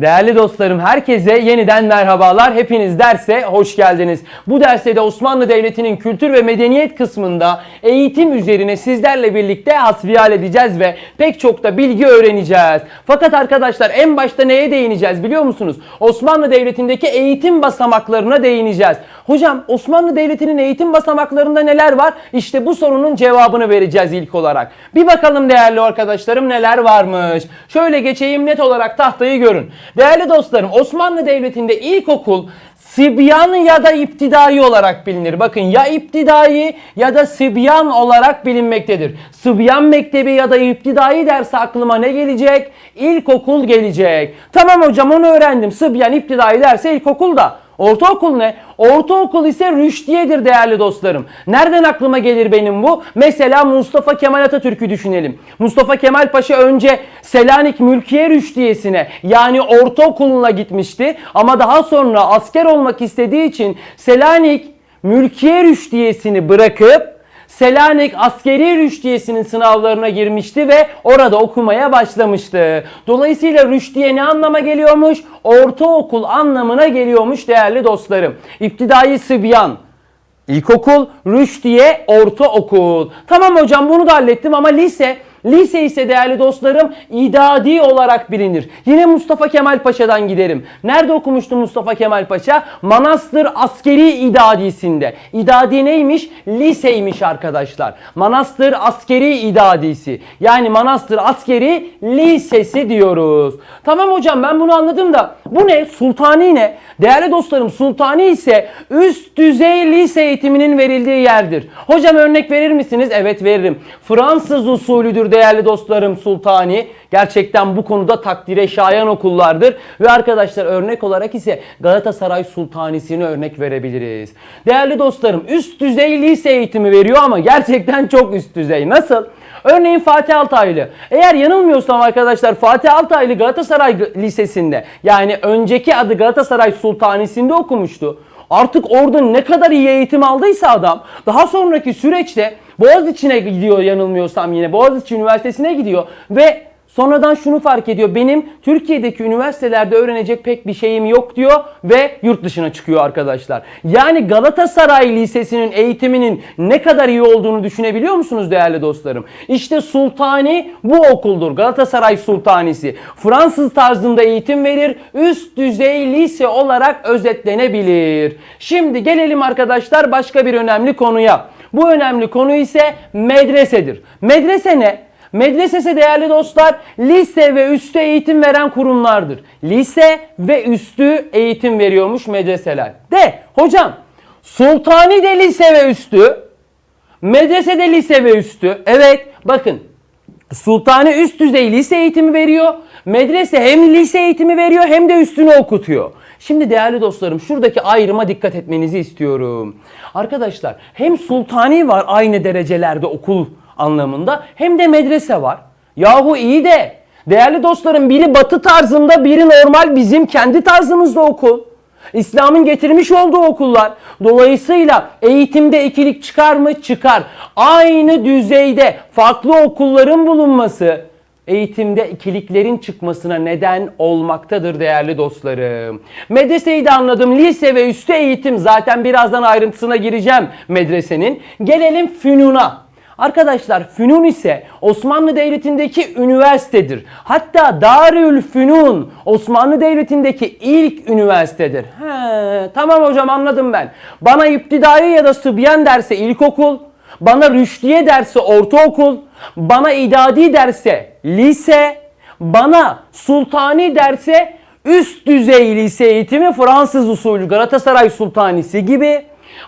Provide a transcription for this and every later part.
Değerli dostlarım herkese yeniden merhabalar. Hepiniz derse hoş geldiniz. Bu derste de Osmanlı Devleti'nin kültür ve medeniyet kısmında eğitim üzerine sizlerle birlikte hasbihal edeceğiz ve pek çok da bilgi öğreneceğiz. Fakat arkadaşlar en başta neye değineceğiz biliyor musunuz? Osmanlı Devleti'ndeki eğitim basamaklarına değineceğiz. Hocam Osmanlı Devleti'nin eğitim basamaklarında neler var? İşte bu sorunun cevabını vereceğiz ilk olarak. Bir bakalım değerli arkadaşlarım neler varmış. Şöyle geçeyim net olarak tahtayı görün. Değerli dostlarım Osmanlı Devleti'nde ilkokul Sibyan ya da iptidai olarak bilinir. Bakın ya iptidai ya da Sibyan olarak bilinmektedir. Sibyan mektebi ya da iptidai derse aklıma ne gelecek? İlkokul gelecek. Tamam hocam onu öğrendim. Sibyan iptidai derse ilkokulda. Ortaokul ne? Ortaokul ise rüştiyedir değerli dostlarım. Nereden aklıma gelir benim bu? Mesela Mustafa Kemal Atatürk'ü düşünelim. Mustafa Kemal Paşa önce Selanik Mülkiye Rüştiyesi'ne yani ortaokuluna gitmişti. Ama daha sonra asker olmak istediği için Selanik Mülkiye Rüştiyesi'ni bırakıp Selanik Askeri Rüştiyesi'nin sınavlarına girmişti ve orada okumaya başlamıştı. Dolayısıyla rüştiye ne anlama geliyormuş? Ortaokul anlamına geliyormuş değerli dostlarım. İptidai Sıbyan, İlkokul, rüştiye, ortaokul. Tamam hocam bunu da hallettim ama lise Lise ise değerli dostlarım idadi olarak bilinir. Yine Mustafa Kemal Paşa'dan giderim. Nerede okumuştu Mustafa Kemal Paşa? Manastır Askeri İdadisi'nde. İdadi neymiş? Liseymiş arkadaşlar. Manastır Askeri İdadisi. Yani Manastır Askeri Lisesi diyoruz. Tamam hocam ben bunu anladım da bu ne? Sultani ne? Değerli dostlarım Sultani ise üst düzey lise eğitiminin verildiği yerdir. Hocam örnek verir misiniz? Evet veririm. Fransız usulüdür değerli dostlarım Sultani. Gerçekten bu konuda takdire şayan okullardır. Ve arkadaşlar örnek olarak ise Galatasaray Sultanisi'ni örnek verebiliriz. Değerli dostlarım üst düzey lise eğitimi veriyor ama gerçekten çok üst düzey. Nasıl? Örneğin Fatih Altaylı. Eğer yanılmıyorsam arkadaşlar Fatih Altaylı Galatasaray Lisesi'nde yani önceki adı Galatasaray Sultanisi'nde okumuştu. Artık orada ne kadar iyi eğitim aldıysa adam daha sonraki süreçte Boğaziçi'ne gidiyor yanılmıyorsam yine. Boğaziçi Üniversitesi'ne gidiyor ve sonradan şunu fark ediyor. Benim Türkiye'deki üniversitelerde öğrenecek pek bir şeyim yok diyor ve yurt dışına çıkıyor arkadaşlar. Yani Galatasaray Lisesi'nin eğitiminin ne kadar iyi olduğunu düşünebiliyor musunuz değerli dostlarım? İşte Sultani bu okuldur. Galatasaray Sultanisi. Fransız tarzında eğitim verir. Üst düzey lise olarak özetlenebilir. Şimdi gelelim arkadaşlar başka bir önemli konuya. Bu önemli konu ise medresedir. Medrese ne? Medresesi değerli dostlar lise ve üstü eğitim veren kurumlardır. Lise ve üstü eğitim veriyormuş medreseler. De hocam Sultani de lise ve üstü, medrese de lise ve üstü. Evet bakın Sultani üst düzey lise eğitimi veriyor. Medrese hem lise eğitimi veriyor hem de üstünü okutuyor. Şimdi değerli dostlarım şuradaki ayrıma dikkat etmenizi istiyorum. Arkadaşlar hem sultani var aynı derecelerde okul anlamında hem de medrese var. Yahu iyi de değerli dostlarım biri batı tarzında biri normal bizim kendi tarzımızda okul. İslam'ın getirmiş olduğu okullar. Dolayısıyla eğitimde ikilik çıkar mı? Çıkar. Aynı düzeyde farklı okulların bulunması eğitimde ikiliklerin çıkmasına neden olmaktadır değerli dostlarım. Medreseyi de anladım. Lise ve üstü eğitim zaten birazdan ayrıntısına gireceğim medresenin. Gelelim Fünun'a. Arkadaşlar Fünun ise Osmanlı Devleti'ndeki üniversitedir. Hatta Darül Fünun Osmanlı Devleti'ndeki ilk üniversitedir. He, tamam hocam anladım ben. Bana iptidai ya da sıbyan derse ilkokul, bana rüştiye derse ortaokul, bana idadi derse lise, bana sultani derse üst düzey lise eğitimi Fransız usulü Galatasaray Sultanisi gibi,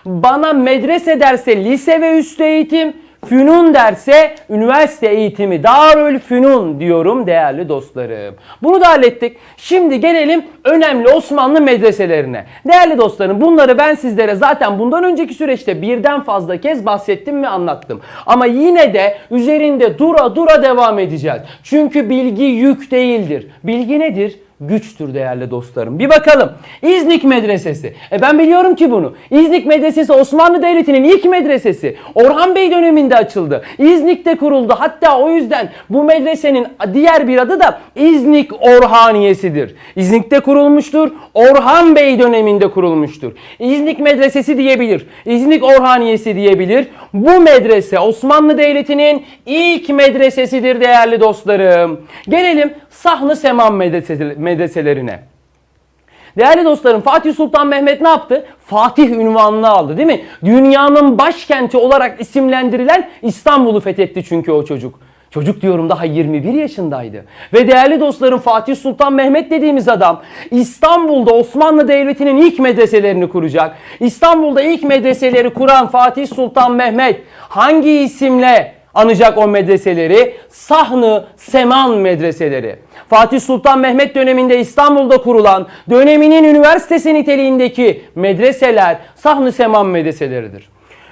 bana medrese derse lise ve üst eğitim, Fünun derse üniversite eğitimi Darül Fünun diyorum değerli dostlarım. Bunu da hallettik. Şimdi gelelim önemli Osmanlı medreselerine. Değerli dostlarım bunları ben sizlere zaten bundan önceki süreçte birden fazla kez bahsettim ve anlattım. Ama yine de üzerinde dura dura devam edeceğiz. Çünkü bilgi yük değildir. Bilgi nedir? Güçtür değerli dostlarım. Bir bakalım. İznik Medresesi. E ben biliyorum ki bunu. İznik Medresesi Osmanlı Devleti'nin ilk medresesi. Orhan Bey döneminde açıldı. İznik'te kuruldu. Hatta o yüzden bu medresenin diğer bir adı da İznik Orhaniyesidir. İznik'te kurulmuştur. Orhan Bey döneminde kurulmuştur. İznik Medresesi diyebilir. İznik Orhaniyesi diyebilir. Bu medrese Osmanlı Devleti'nin ilk medresesidir değerli dostlarım. Gelelim Sahn-ı Seman medrese- medreselerine. Değerli dostlarım Fatih Sultan Mehmet ne yaptı? Fatih ünvanını aldı değil mi? Dünyanın başkenti olarak isimlendirilen İstanbul'u fethetti çünkü o çocuk. Çocuk diyorum daha 21 yaşındaydı. Ve değerli dostlarım Fatih Sultan Mehmet dediğimiz adam İstanbul'da Osmanlı Devleti'nin ilk medreselerini kuracak. İstanbul'da ilk medreseleri kuran Fatih Sultan Mehmet hangi isimle anacak o medreseleri? Sahn-ı Seman medreseleri. Fatih Sultan Mehmet döneminde İstanbul'da kurulan döneminin üniversitesi niteliğindeki medreseler Sahn-ı Seman medreseleridir.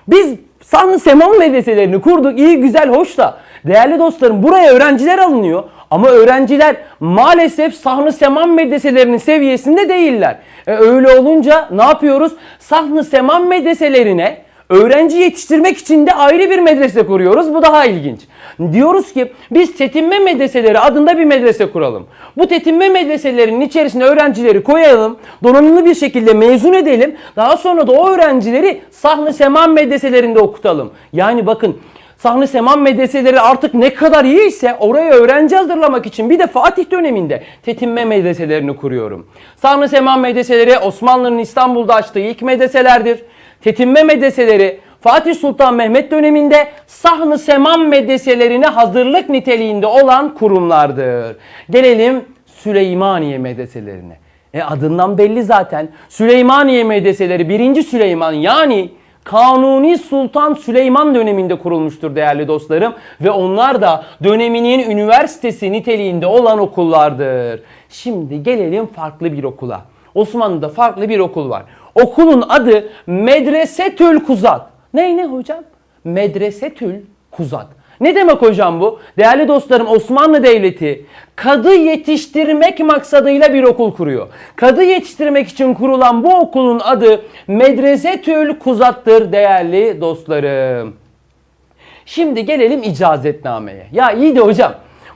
Biz Sahn-ı Seman medreselerini kurduk iyi güzel hoş da değerli dostlarım buraya öğrenciler alınıyor ama öğrenciler maalesef Sahn-ı Seman medreselerinin seviyesinde değiller. E, öyle olunca ne yapıyoruz? Sahn-ı Seman medreselerine Öğrenci yetiştirmek için de ayrı bir medrese kuruyoruz. Bu daha ilginç. Diyoruz ki biz tetinme medreseleri adında bir medrese kuralım. Bu tetinme medreselerinin içerisine öğrencileri koyalım. Donanımlı bir şekilde mezun edelim. Daha sonra da o öğrencileri Sahn-ı Seman medreselerinde okutalım. Yani bakın Sahne Seman medreseleri artık ne kadar iyiyse oraya öğrenci hazırlamak için bir de Fatih döneminde tetinme medreselerini kuruyorum. Sahne Seman medreseleri Osmanlı'nın İstanbul'da açtığı ilk medreselerdir. Tetinme medreseleri Fatih Sultan Mehmet döneminde Sahn-ı Seman medreselerine hazırlık niteliğinde olan kurumlardır. Gelelim Süleymaniye medreselerine. E adından belli zaten. Süleymaniye medreseleri 1. Süleyman yani Kanuni Sultan Süleyman döneminde kurulmuştur değerli dostlarım ve onlar da döneminin üniversitesi niteliğinde olan okullardır. Şimdi gelelim farklı bir okula. Osmanlı'da farklı bir okul var. Okulun adı Medresetül Kuzat. Ne ne hocam? Medresetül Kuzat. Ne demek hocam bu? Değerli dostlarım Osmanlı Devleti kadı yetiştirmek maksadıyla bir okul kuruyor. Kadı yetiştirmek için kurulan bu okulun adı Medresetül Kuzat'tır değerli dostlarım. Şimdi gelelim icazetnameye. Ya iyi de hocam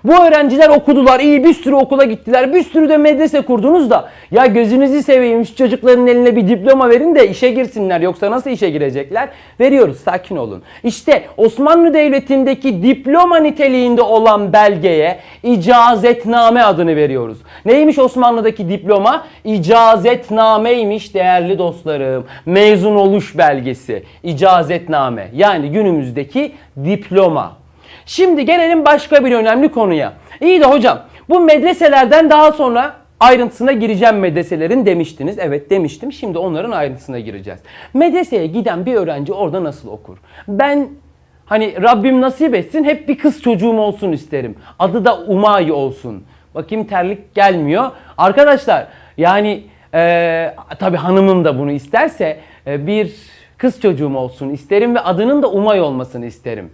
bu öğrenciler okudular, iyi bir sürü okula gittiler, bir sürü de medrese kurdunuz da ya gözünüzü seveyim şu çocukların eline bir diploma verin de işe girsinler yoksa nasıl işe girecekler? Veriyoruz sakin olun. İşte Osmanlı Devleti'ndeki diploma niteliğinde olan belgeye icazetname adını veriyoruz. Neymiş Osmanlı'daki diploma? İcazetnameymiş değerli dostlarım. Mezun oluş belgesi, icazetname yani günümüzdeki diploma. Şimdi gelelim başka bir önemli konuya. İyi de hocam bu medreselerden daha sonra ayrıntısına gireceğim medreselerin demiştiniz. Evet demiştim. Şimdi onların ayrıntısına gireceğiz. Medreseye giden bir öğrenci orada nasıl okur? Ben hani Rabbim nasip etsin hep bir kız çocuğum olsun isterim. Adı da Umay olsun. Bakayım terlik gelmiyor. Arkadaşlar yani e, tabii hanımım da bunu isterse e, bir kız çocuğum olsun isterim ve adının da Umay olmasını isterim.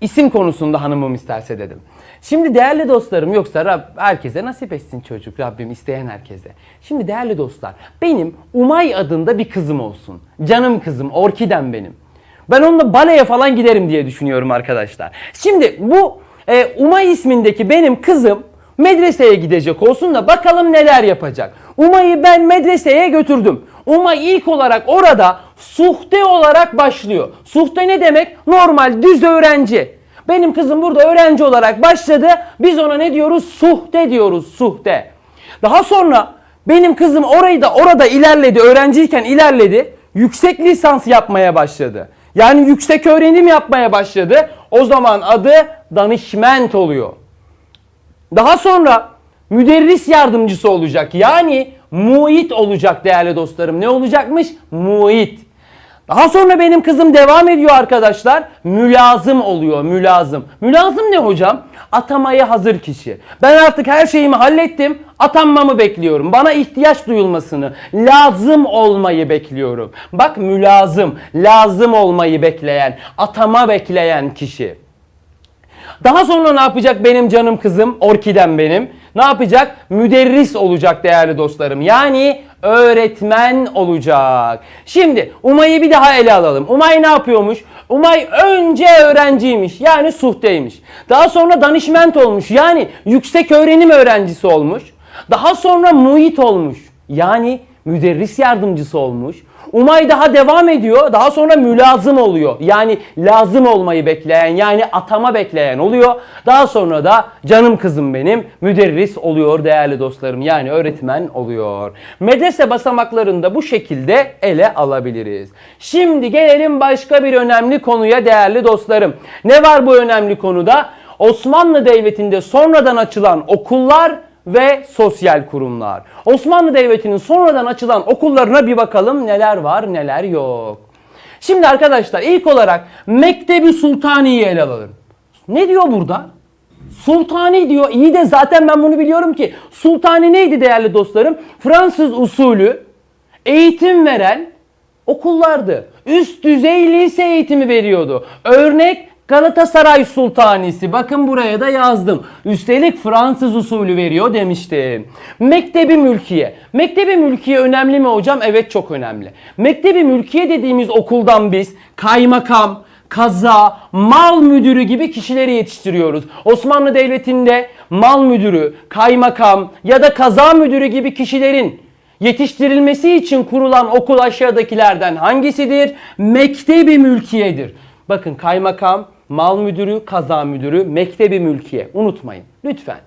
İsim konusunda hanımım isterse dedim. Şimdi değerli dostlarım yoksa Rab herkese nasip etsin çocuk Rabbim isteyen herkese. Şimdi değerli dostlar benim Umay adında bir kızım olsun. Canım kızım Orkidem benim. Ben onunla baleye falan giderim diye düşünüyorum arkadaşlar. Şimdi bu e, Umay ismindeki benim kızım medreseye gidecek olsun da bakalım neler yapacak. Umay'ı ben medreseye götürdüm. Umay ilk olarak orada suhte olarak başlıyor. Suhte ne demek? Normal düz öğrenci. Benim kızım burada öğrenci olarak başladı. Biz ona ne diyoruz? Suhte diyoruz. Suhte. Daha sonra benim kızım orayı da orada ilerledi. Öğrenciyken ilerledi. Yüksek lisans yapmaya başladı. Yani yüksek öğrenim yapmaya başladı. O zaman adı danışment oluyor. Daha sonra müderris yardımcısı olacak. Yani muit olacak değerli dostlarım. Ne olacakmış? Muit. Daha sonra benim kızım devam ediyor arkadaşlar. Mülazım oluyor, mülazım. Mülazım ne hocam? Atamaya hazır kişi. Ben artık her şeyimi hallettim. Atanmamı bekliyorum. Bana ihtiyaç duyulmasını, lazım olmayı bekliyorum. Bak mülazım, lazım olmayı bekleyen, atama bekleyen kişi. Daha sonra ne yapacak benim canım kızım? Orkidem benim. ne yapacak? Müderris olacak değerli dostlarım. Yani öğretmen olacak. Şimdi Umay'ı bir daha ele alalım. Umay ne yapıyormuş? Umay önce öğrenciymiş. Yani suhteymiş. Daha sonra danışment olmuş. Yani yüksek öğrenim öğrencisi olmuş. Daha sonra muhit olmuş. Yani müderris yardımcısı olmuş. Umay daha devam ediyor. Daha sonra mülazım oluyor. Yani lazım olmayı bekleyen yani atama bekleyen oluyor. Daha sonra da canım kızım benim müderris oluyor değerli dostlarım. Yani öğretmen oluyor. Medrese basamaklarında bu şekilde ele alabiliriz. Şimdi gelelim başka bir önemli konuya değerli dostlarım. Ne var bu önemli konuda? Osmanlı Devleti'nde sonradan açılan okullar ve sosyal kurumlar. Osmanlı Devleti'nin sonradan açılan okullarına bir bakalım neler var neler yok. Şimdi arkadaşlar ilk olarak Mektebi Sultani'yi ele alalım. Ne diyor burada? Sultani diyor. İyi de zaten ben bunu biliyorum ki. Sultani neydi değerli dostlarım? Fransız usulü eğitim veren okullardı. Üst düzey lise eğitimi veriyordu. Örnek Galatasaray Sultanisi. Bakın buraya da yazdım. Üstelik Fransız usulü veriyor demiştim. Mektebi Mülkiye. Mektebi Mülkiye önemli mi hocam? Evet çok önemli. Mektebi Mülkiye dediğimiz okuldan biz kaymakam, kaza, mal müdürü gibi kişileri yetiştiriyoruz. Osmanlı Devleti'nde mal müdürü, kaymakam ya da kaza müdürü gibi kişilerin yetiştirilmesi için kurulan okul aşağıdakilerden hangisidir? Mektebi mülkiyedir. Bakın kaymakam, mal müdürü, kaza müdürü, mektebi mülkiye. Unutmayın lütfen.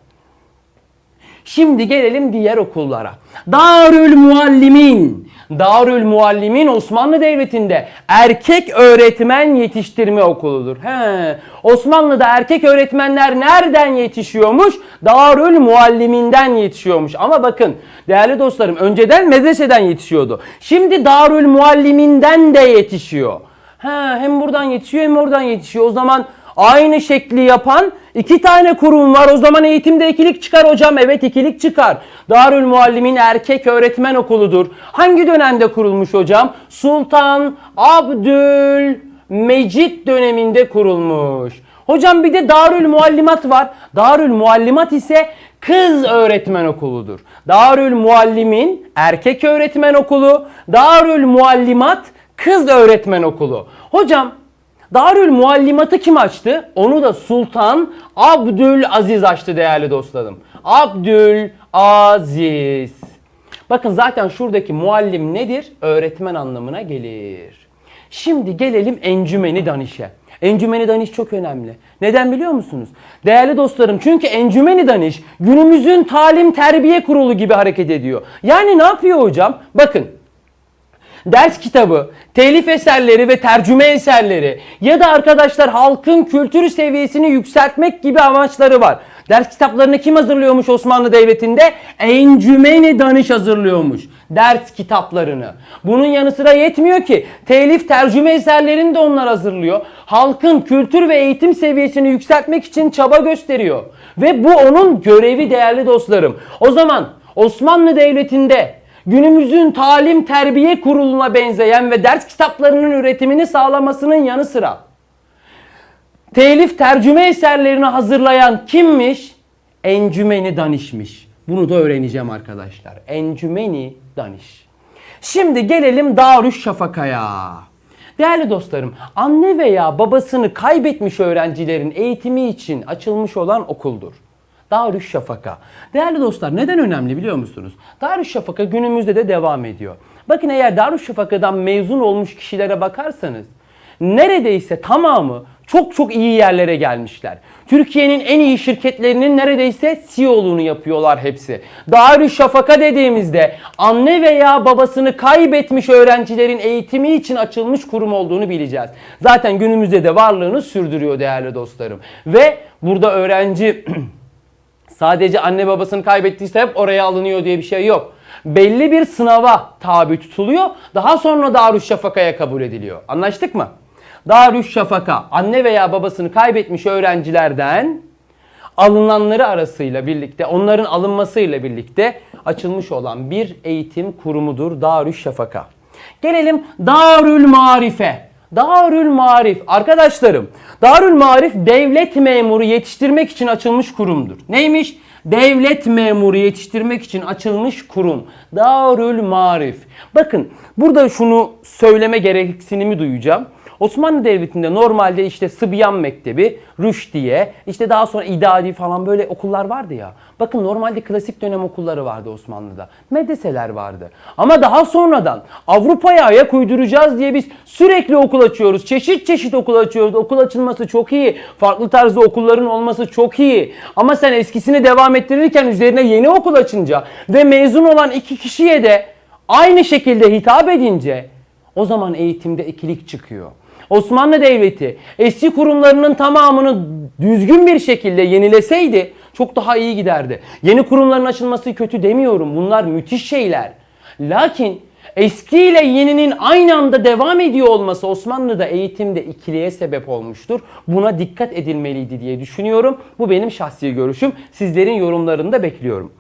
Şimdi gelelim diğer okullara. Darül Muallimin. Darül Muallimin Osmanlı Devleti'nde erkek öğretmen yetiştirme okuludur. He. Osmanlı'da erkek öğretmenler nereden yetişiyormuş? Darül Mualliminden yetişiyormuş. Ama bakın değerli dostlarım önceden medreseden yetişiyordu. Şimdi Darül Mualliminden de yetişiyor. He, hem buradan yetişiyor hem oradan yetişiyor. O zaman aynı şekli yapan iki tane kurum var. O zaman eğitimde ikilik çıkar hocam. Evet ikilik çıkar. Darül Muallimin erkek öğretmen okuludur. Hangi dönemde kurulmuş hocam? Sultan Abdül Mecid döneminde kurulmuş. Hocam bir de Darül Muallimat var. Darül Muallimat ise kız öğretmen okuludur. Darül Muallimin erkek öğretmen okulu, Darül Muallimat kız öğretmen okulu. Hocam Darül Muallimat'ı kim açtı? Onu da Sultan Abdülaziz açtı değerli dostlarım. Abdülaziz. Bakın zaten şuradaki muallim nedir? Öğretmen anlamına gelir. Şimdi gelelim Encümeni Daniş'e. Encümeni Daniş çok önemli. Neden biliyor musunuz? Değerli dostlarım çünkü Encümeni Daniş günümüzün talim terbiye kurulu gibi hareket ediyor. Yani ne yapıyor hocam? Bakın ders kitabı, telif eserleri ve tercüme eserleri ya da arkadaşlar halkın kültür seviyesini yükseltmek gibi amaçları var. Ders kitaplarını kim hazırlıyormuş Osmanlı Devleti'nde? Encümeni Danış hazırlıyormuş ders kitaplarını. Bunun yanı sıra yetmiyor ki telif tercüme eserlerini de onlar hazırlıyor. Halkın kültür ve eğitim seviyesini yükseltmek için çaba gösteriyor. Ve bu onun görevi değerli dostlarım. O zaman Osmanlı Devleti'nde günümüzün talim terbiye kuruluna benzeyen ve ders kitaplarının üretimini sağlamasının yanı sıra telif tercüme eserlerini hazırlayan kimmiş? Encümeni Daniş'miş. Bunu da öğreneceğim arkadaşlar. Encümeni Daniş. Şimdi gelelim Darüşşafaka'ya. Değerli dostlarım, anne veya babasını kaybetmiş öğrencilerin eğitimi için açılmış olan okuldur. Darüşşafaka. Değerli dostlar neden önemli biliyor musunuz? Darüşşafaka günümüzde de devam ediyor. Bakın eğer Darüşşafaka'dan mezun olmuş kişilere bakarsanız neredeyse tamamı çok çok iyi yerlere gelmişler. Türkiye'nin en iyi şirketlerinin neredeyse CEO'luğunu yapıyorlar hepsi. Darüşşafaka dediğimizde anne veya babasını kaybetmiş öğrencilerin eğitimi için açılmış kurum olduğunu bileceğiz. Zaten günümüzde de varlığını sürdürüyor değerli dostlarım. Ve burada öğrenci sadece anne babasını kaybettiyse hep oraya alınıyor diye bir şey yok. Belli bir sınava tabi tutuluyor. Daha sonra Darüşşafaka'ya kabul ediliyor. Anlaştık mı? Darüşşafaka anne veya babasını kaybetmiş öğrencilerden alınanları arasıyla birlikte onların alınmasıyla birlikte açılmış olan bir eğitim kurumudur Darüşşafaka. Gelelim Darül Marife. Darül Marif. Arkadaşlarım, Darül Marif devlet memuru yetiştirmek için açılmış kurumdur. Neymiş? Devlet memuru yetiştirmek için açılmış kurum. Darül Marif. Bakın burada şunu söyleme gereksinimi duyacağım. Osmanlı Devleti'nde normalde işte Sıbyan Mektebi, Rüşdiye, işte daha sonra İdadi falan böyle okullar vardı ya. Bakın normalde klasik dönem okulları vardı Osmanlı'da. Medreseler vardı. Ama daha sonradan Avrupa'ya ayak uyduracağız diye biz sürekli okul açıyoruz. Çeşit çeşit okul açıyoruz. Okul açılması çok iyi. Farklı tarzda okulların olması çok iyi. Ama sen eskisini devam ettirirken üzerine yeni okul açınca ve mezun olan iki kişiye de aynı şekilde hitap edince o zaman eğitimde ikilik çıkıyor. Osmanlı Devleti eski kurumlarının tamamını düzgün bir şekilde yenileseydi çok daha iyi giderdi. Yeni kurumların açılması kötü demiyorum. Bunlar müthiş şeyler. Lakin eski ile yeninin aynı anda devam ediyor olması Osmanlı'da eğitimde ikiliye sebep olmuştur. Buna dikkat edilmeliydi diye düşünüyorum. Bu benim şahsi görüşüm. Sizlerin yorumlarını da bekliyorum.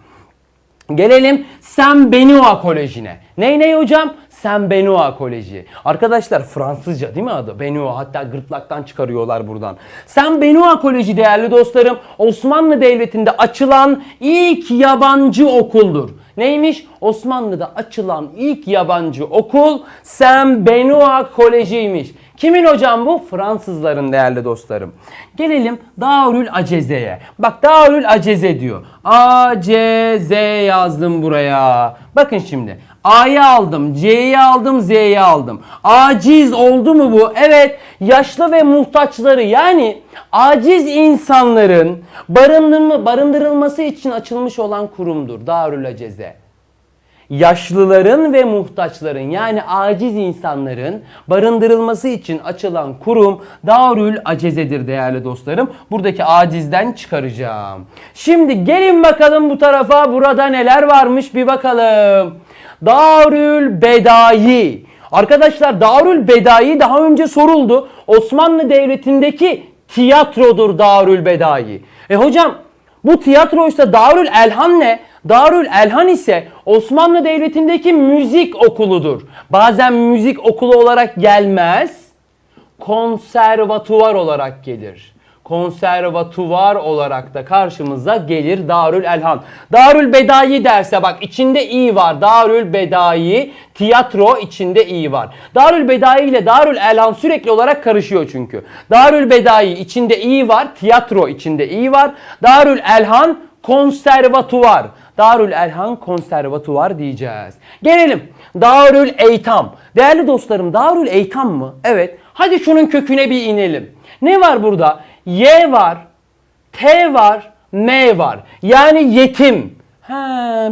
Gelelim Saint Benoît Koleji'ne. Ney ney hocam? Saint Benoît Koleji. Arkadaşlar Fransızca değil mi adı? Benoît hatta gırtlaktan çıkarıyorlar buradan. Saint Benoît Koleji değerli dostlarım Osmanlı Devleti'nde açılan ilk yabancı okuldur. Neymiş? Osmanlı'da açılan ilk yabancı okul Saint Benoît Koleji'ymiş. Kimin hocam bu? Fransızların değerli dostlarım. Gelelim Darül Aceze'ye. Bak Darül Aceze diyor. A, yazdım buraya. Bakın şimdi. A'yı aldım, C'yi aldım, Z'yi aldım. Aciz oldu mu bu? Evet. Yaşlı ve muhtaçları yani aciz insanların barındırılması için açılmış olan kurumdur. Darül Aceze yaşlıların ve muhtaçların yani aciz insanların barındırılması için açılan kurum Darül Aceze'dir değerli dostlarım. Buradaki acizden çıkaracağım. Şimdi gelin bakalım bu tarafa burada neler varmış bir bakalım. Darül Bedai. Arkadaşlar Darül Bedai daha önce soruldu. Osmanlı Devleti'ndeki tiyatrodur Darül Bedai. E hocam bu tiyatroysa Darül Elhan ne? Darül Elhan ise Osmanlı Devleti'ndeki müzik okuludur. Bazen müzik okulu olarak gelmez, konservatuvar olarak gelir. Konservatuvar olarak da karşımıza gelir Darül Elhan. Darül Bedai derse bak içinde i var. Darül Bedai tiyatro içinde i var. Darül Bedai ile Darül Elhan sürekli olarak karışıyor çünkü. Darül Bedai içinde i var. Tiyatro içinde i var. Darül Elhan konservatuvar. Darül Elhan konservatuvar diyeceğiz. Gelelim Darül Eytam. Değerli dostlarım Darül Eytam mı? Evet. Hadi şunun köküne bir inelim. Ne var burada? Y var, T var, M var. Yani yetim. He,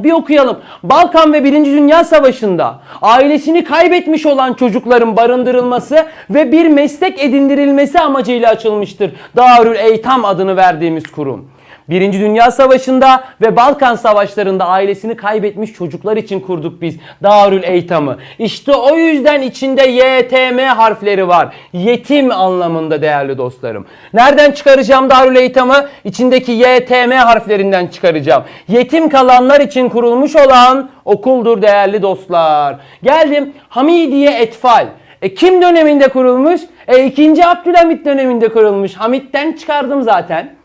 bir okuyalım. Balkan ve Birinci Dünya Savaşı'nda ailesini kaybetmiş olan çocukların barındırılması ve bir meslek edindirilmesi amacıyla açılmıştır. Darül Eytam adını verdiğimiz kurum. Birinci Dünya Savaşı'nda ve Balkan Savaşları'nda ailesini kaybetmiş çocuklar için kurduk biz Darül Eytam'ı. İşte o yüzden içinde YTM harfleri var. Yetim anlamında değerli dostlarım. Nereden çıkaracağım Darül Eytam'ı? İçindeki YTM harflerinden çıkaracağım. Yetim kalanlar için kurulmuş olan okuldur değerli dostlar. Geldim Hamidiye Etfal. E kim döneminde kurulmuş? E 2. Abdülhamit döneminde kurulmuş. Hamit'ten çıkardım zaten.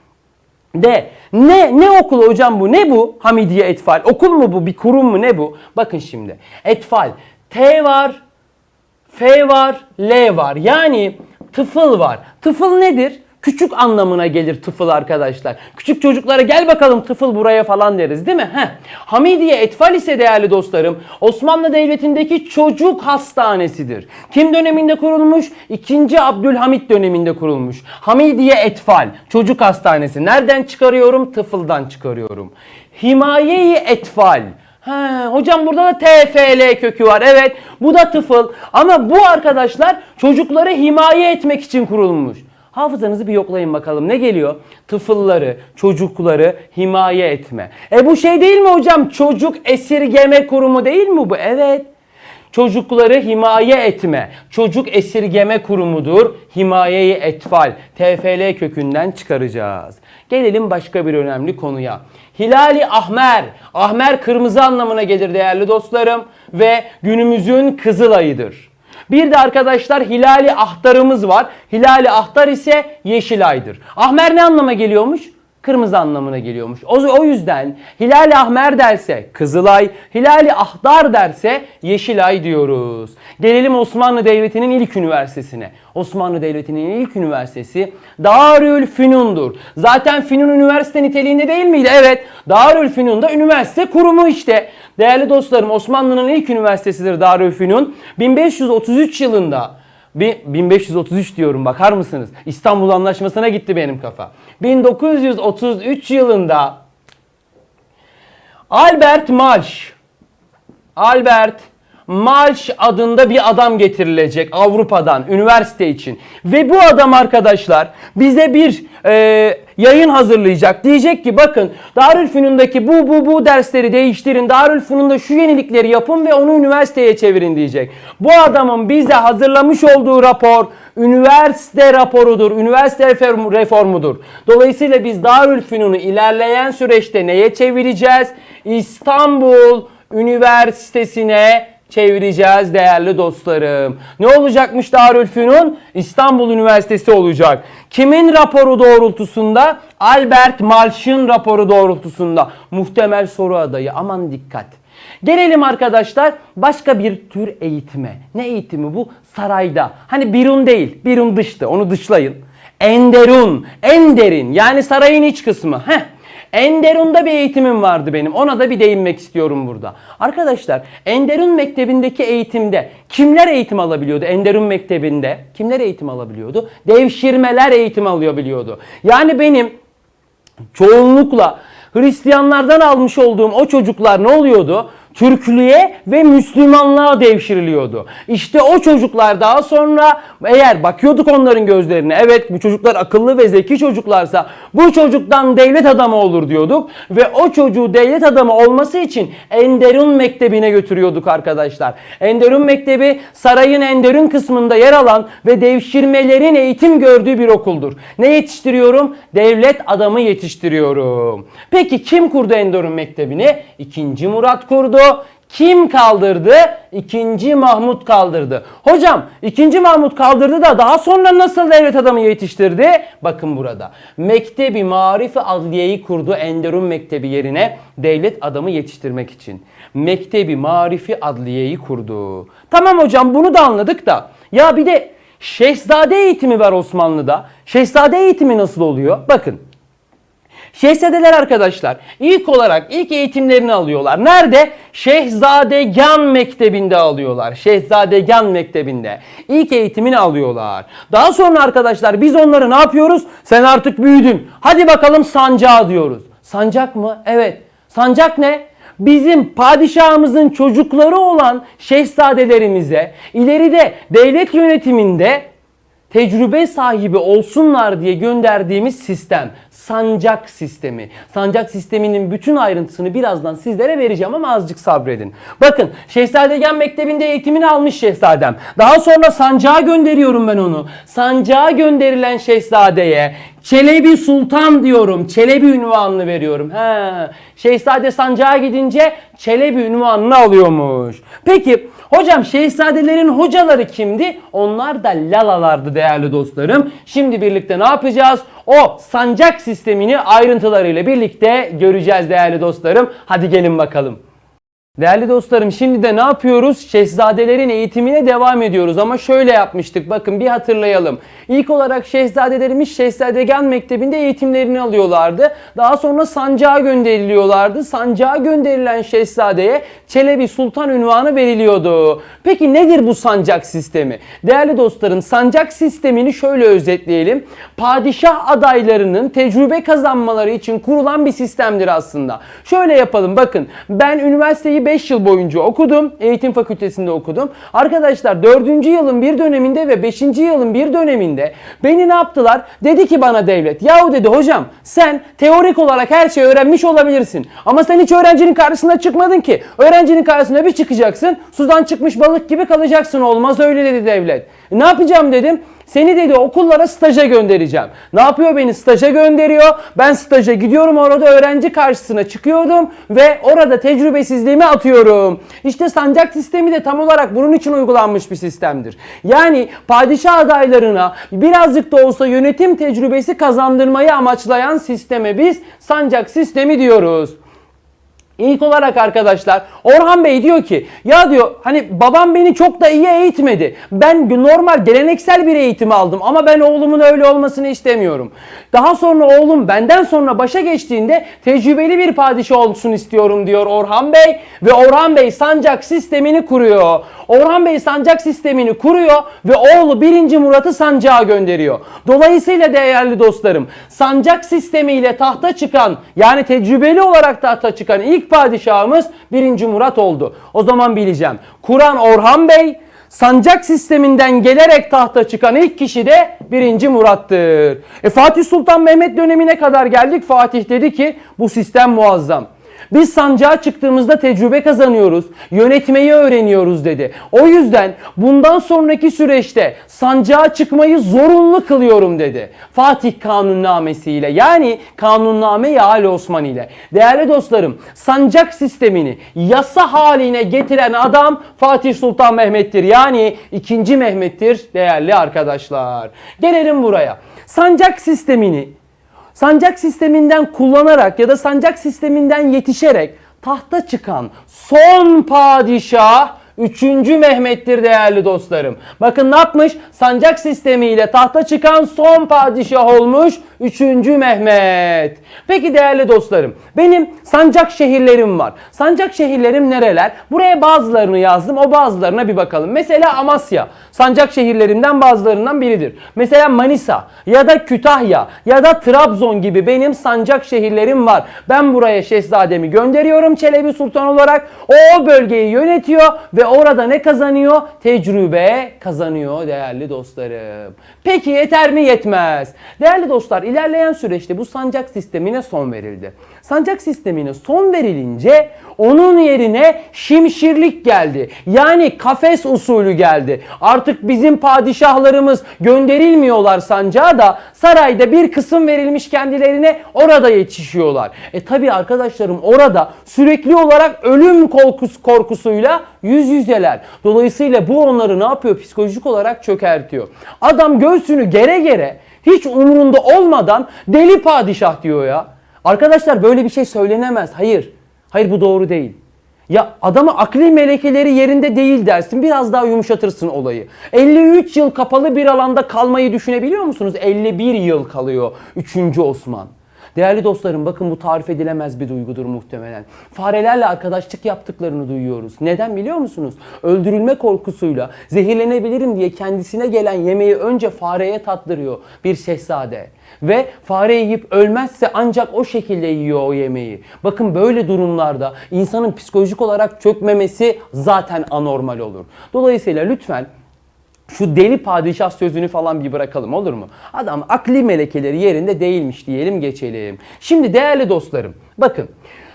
De ne ne okulu hocam bu? Ne bu? Hamidiye Etfal. Okul mu bu? Bir kurum mu? Ne bu? Bakın şimdi. Etfal. T var. F var. L var. Yani tıfıl var. Tıfıl nedir? Küçük anlamına gelir tıfıl arkadaşlar. Küçük çocuklara gel bakalım tıfıl buraya falan deriz değil mi? Heh. Hamidiye Etfal ise değerli dostlarım Osmanlı Devleti'ndeki çocuk hastanesidir. Kim döneminde kurulmuş? 2. Abdülhamit döneminde kurulmuş. Hamidiye Etfal çocuk hastanesi. Nereden çıkarıyorum? Tıfıldan çıkarıyorum. Himaye-i Etfal. He, hocam burada da TFL kökü var. Evet bu da tıfıl. Ama bu arkadaşlar çocukları himaye etmek için kurulmuş. Hafızanızı bir yoklayın bakalım ne geliyor? Tıfılları, çocukları himaye etme. E bu şey değil mi hocam? Çocuk esirgeme kurumu değil mi bu? Evet. Çocukları himaye etme. Çocuk esirgeme kurumudur. Himayeyi etfal. TFL kökünden çıkaracağız. Gelelim başka bir önemli konuya. Hilali Ahmer. Ahmer kırmızı anlamına gelir değerli dostlarım. Ve günümüzün kızıl ayıdır. Bir de arkadaşlar Hilali Ahtar'ımız var. Hilali Ahtar ise Yeşilay'dır. Ahmer ne anlama geliyormuş? Kırmızı anlamına geliyormuş. O, o yüzden Hilali Ahmer derse Kızılay, Hilali Ahdar derse Yeşilay diyoruz. Gelelim Osmanlı Devleti'nin ilk üniversitesine. Osmanlı Devleti'nin ilk üniversitesi Darül Fünun'dur. Zaten Fünun üniversite niteliğinde değil miydi? Evet. Darül Fünun'da üniversite kurumu işte. Değerli dostlarım Osmanlı'nın ilk üniversitesidir Darül Fünun. 1533 yılında Bi- 1533 diyorum bakar mısınız? İstanbul Anlaşması'na gitti benim kafa. 1933 yılında Albert Malsch Albert Malsch adında bir adam getirilecek Avrupa'dan üniversite için. Ve bu adam arkadaşlar bize bir e, yayın hazırlayacak. Diyecek ki bakın Darülfünun'daki bu bu bu dersleri değiştirin. Darülfünun'da şu yenilikleri yapın ve onu üniversiteye çevirin diyecek. Bu adamın bize hazırlamış olduğu rapor üniversite raporudur. Üniversite reformu- reformudur. Dolayısıyla biz Darülfünun'u ilerleyen süreçte neye çevireceğiz? İstanbul Üniversitesi'ne çevireceğiz değerli dostlarım. Ne olacakmış Darülfünun? İstanbul Üniversitesi olacak. Kimin raporu doğrultusunda? Albert Malsch'ın raporu doğrultusunda. Muhtemel soru adayı. Aman dikkat. Gelelim arkadaşlar başka bir tür eğitime. Ne eğitimi bu? Sarayda. Hani birun değil. Birun dıştı. Onu dışlayın. Enderun. En derin. Yani sarayın iç kısmı. Heh. Enderun'da bir eğitimim vardı benim. Ona da bir değinmek istiyorum burada. Arkadaşlar Enderun Mektebi'ndeki eğitimde kimler eğitim alabiliyordu? Enderun Mektebi'nde kimler eğitim alabiliyordu? Devşirmeler eğitim alabiliyordu. Yani benim çoğunlukla Hristiyanlardan almış olduğum o çocuklar ne oluyordu? Türklüğe ve Müslümanlığa devşiriliyordu. İşte o çocuklar daha sonra eğer bakıyorduk onların gözlerine evet bu çocuklar akıllı ve zeki çocuklarsa bu çocuktan devlet adamı olur diyorduk ve o çocuğu devlet adamı olması için Enderun Mektebi'ne götürüyorduk arkadaşlar. Enderun Mektebi sarayın Enderun kısmında yer alan ve devşirmelerin eğitim gördüğü bir okuldur. Ne yetiştiriyorum? Devlet adamı yetiştiriyorum. Peki kim kurdu Enderun Mektebi'ni? İkinci Murat kurdu. Kim kaldırdı? İkinci Mahmut kaldırdı. Hocam ikinci Mahmut kaldırdı da daha sonra nasıl devlet adamı yetiştirdi? Bakın burada. Mektebi Marifi Adliye'yi kurdu Enderun Mektebi yerine devlet adamı yetiştirmek için. Mektebi Marifi Adliye'yi kurdu. Tamam hocam bunu da anladık da. Ya bir de Şehzade eğitimi var Osmanlı'da. Şehzade eğitimi nasıl oluyor? Bakın. Şehzadeler arkadaşlar ilk olarak ilk eğitimlerini alıyorlar. Nerede? Şehzadegan Mektebi'nde alıyorlar. Şehzadegan Mektebi'nde. ilk eğitimini alıyorlar. Daha sonra arkadaşlar biz onları ne yapıyoruz? Sen artık büyüdün. Hadi bakalım sancağa diyoruz. Sancak mı? Evet. Sancak ne? Bizim padişahımızın çocukları olan şehzadelerimize ileride devlet yönetiminde tecrübe sahibi olsunlar diye gönderdiğimiz sistem. Sancak sistemi. Sancak sisteminin bütün ayrıntısını birazdan sizlere vereceğim ama azıcık sabredin. Bakın Şehzadegen Mektebi'nde eğitimini almış şehzadem. Daha sonra sancağa gönderiyorum ben onu. Sancağa gönderilen şehzadeye Çelebi Sultan diyorum. Çelebi ünvanını veriyorum. He. Şehzade sancağa gidince Çelebi ünvanını alıyormuş. Peki hocam şehzadelerin hocaları kimdi? Onlar da lalalardı değerli dostlarım. Şimdi birlikte ne yapacağız? O sancak sistemini ayrıntılarıyla birlikte göreceğiz değerli dostlarım. Hadi gelin bakalım. Değerli dostlarım şimdi de ne yapıyoruz? Şehzadelerin eğitimine devam ediyoruz ama şöyle yapmıştık. Bakın bir hatırlayalım. İlk olarak şehzadelerimiz Şehzadegen Mektebi'nde eğitimlerini alıyorlardı. Daha sonra sancağa gönderiliyorlardı. Sancağa gönderilen şehzadeye Çelebi Sultan ünvanı veriliyordu. Peki nedir bu sancak sistemi? Değerli dostlarım sancak sistemini şöyle özetleyelim. Padişah adaylarının tecrübe kazanmaları için kurulan bir sistemdir aslında. Şöyle yapalım bakın ben üniversiteyi 5 yıl boyunca okudum. Eğitim fakültesinde okudum. Arkadaşlar 4. yılın bir döneminde ve 5. yılın bir döneminde beni ne yaptılar? Dedi ki bana devlet yahu dedi hocam sen teorik olarak her şeyi öğrenmiş olabilirsin. Ama sen hiç öğrencinin karşısına çıkmadın ki. Öğrencinin karşısına bir çıkacaksın sudan çıkmış balık gibi kalacaksın olmaz öyle dedi devlet. E, ne yapacağım dedim. Seni dedi okullara staja göndereceğim. Ne yapıyor beni staja gönderiyor. Ben staja gidiyorum orada öğrenci karşısına çıkıyorum ve orada tecrübesizliğimi atıyorum. İşte sancak sistemi de tam olarak bunun için uygulanmış bir sistemdir. Yani padişah adaylarına birazcık da olsa yönetim tecrübesi kazandırmayı amaçlayan sisteme biz sancak sistemi diyoruz. İlk olarak arkadaşlar Orhan Bey diyor ki ya diyor hani babam beni çok da iyi eğitmedi. Ben normal geleneksel bir eğitim aldım ama ben oğlumun öyle olmasını istemiyorum. Daha sonra oğlum benden sonra başa geçtiğinde tecrübeli bir padişah olsun istiyorum diyor Orhan Bey ve Orhan Bey sancak sistemini kuruyor. Orhan Bey sancak sistemini kuruyor ve oğlu 1. Murat'ı sancağa gönderiyor. Dolayısıyla değerli dostlarım sancak sistemiyle tahta çıkan yani tecrübeli olarak tahta çıkan ilk padişahımız 1. Murat oldu. O zaman bileceğim. Kur'an Orhan Bey sancak sisteminden gelerek tahta çıkan ilk kişi de 1. Murat'tır. E Fatih Sultan Mehmet dönemine kadar geldik. Fatih dedi ki bu sistem muazzam. Biz sancağa çıktığımızda tecrübe kazanıyoruz, yönetmeyi öğreniyoruz dedi. O yüzden bundan sonraki süreçte sancağa çıkmayı zorunlu kılıyorum dedi. Fatih kanunnamesiyle yani kanunname-i Ali Osman ile. Değerli dostlarım sancak sistemini yasa haline getiren adam Fatih Sultan Mehmet'tir. Yani 2. Mehmet'tir değerli arkadaşlar. Gelelim buraya. Sancak sistemini sancak sisteminden kullanarak ya da sancak sisteminden yetişerek tahta çıkan son padişah 3. Mehmet'tir değerli dostlarım. Bakın ne yapmış? Sancak sistemiyle tahta çıkan son padişah olmuş 3. Mehmet. Peki değerli dostlarım, benim sancak şehirlerim var. Sancak şehirlerim nereler? Buraya bazılarını yazdım. O bazılarına bir bakalım. Mesela Amasya. Sancak şehirlerimden bazılarından biridir. Mesela Manisa ya da Kütahya ya da Trabzon gibi benim sancak şehirlerim var. Ben buraya şehzademi gönderiyorum Çelebi Sultan olarak. O, o bölgeyi yönetiyor ve orada ne kazanıyor? Tecrübe kazanıyor değerli dostlarım. Peki yeter mi? Yetmez. Değerli dostlar ilerleyen süreçte bu sancak sistemine son verildi. Sancak sistemine son verilince onun yerine şimşirlik geldi. Yani kafes usulü geldi. Artık bizim padişahlarımız gönderilmiyorlar sancağa da sarayda bir kısım verilmiş kendilerine orada yetişiyorlar. E tabi arkadaşlarım orada sürekli olarak ölüm korkusu, korkusuyla yüz yüzeler. Dolayısıyla bu onları ne yapıyor? Psikolojik olarak çökertiyor. Adam göğsünü gere gere hiç umurunda olmadan deli padişah diyor ya. Arkadaşlar böyle bir şey söylenemez. Hayır. Hayır bu doğru değil. Ya adamı akli melekeleri yerinde değil dersin. Biraz daha yumuşatırsın olayı. 53 yıl kapalı bir alanda kalmayı düşünebiliyor musunuz? 51 yıl kalıyor 3. Osman. Değerli dostlarım bakın bu tarif edilemez bir duygudur muhtemelen. Farelerle arkadaşlık yaptıklarını duyuyoruz. Neden biliyor musunuz? Öldürülme korkusuyla zehirlenebilirim diye kendisine gelen yemeği önce fareye tattırıyor bir şehzade. Ve fare yiyip ölmezse ancak o şekilde yiyor o yemeği. Bakın böyle durumlarda insanın psikolojik olarak çökmemesi zaten anormal olur. Dolayısıyla lütfen şu deli padişah sözünü falan bir bırakalım olur mu? Adam akli melekeleri yerinde değilmiş diyelim geçelim. Şimdi değerli dostlarım bakın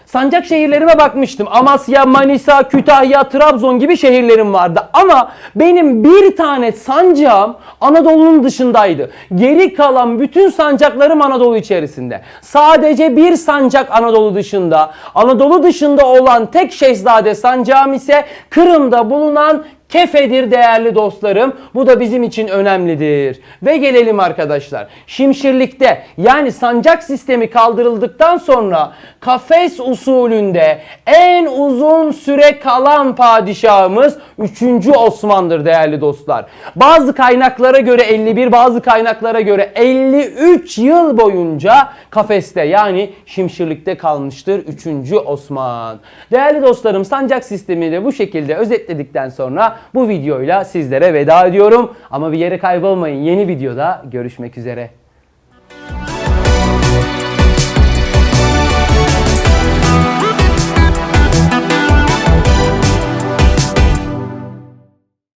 sancak şehirlerime bakmıştım. Amasya, Manisa, Kütahya, Trabzon gibi şehirlerim vardı. Ama benim bir tane sancağım Anadolu'nun dışındaydı. Geri kalan bütün sancaklarım Anadolu içerisinde. Sadece bir sancak Anadolu dışında. Anadolu dışında olan tek şehzade sancağım ise Kırım'da bulunan Kefedir değerli dostlarım. Bu da bizim için önemlidir. Ve gelelim arkadaşlar. Şimşirlikte yani sancak sistemi kaldırıldıktan sonra kafes usulünde en uzun süre kalan padişahımız 3. Osman'dır değerli dostlar. Bazı kaynaklara göre 51, bazı kaynaklara göre 53 yıl boyunca kafeste yani şimşirlikte kalmıştır 3. Osman. Değerli dostlarım sancak sistemini bu şekilde özetledikten sonra bu videoyla sizlere veda ediyorum. Ama bir yere kaybolmayın. Yeni videoda görüşmek üzere.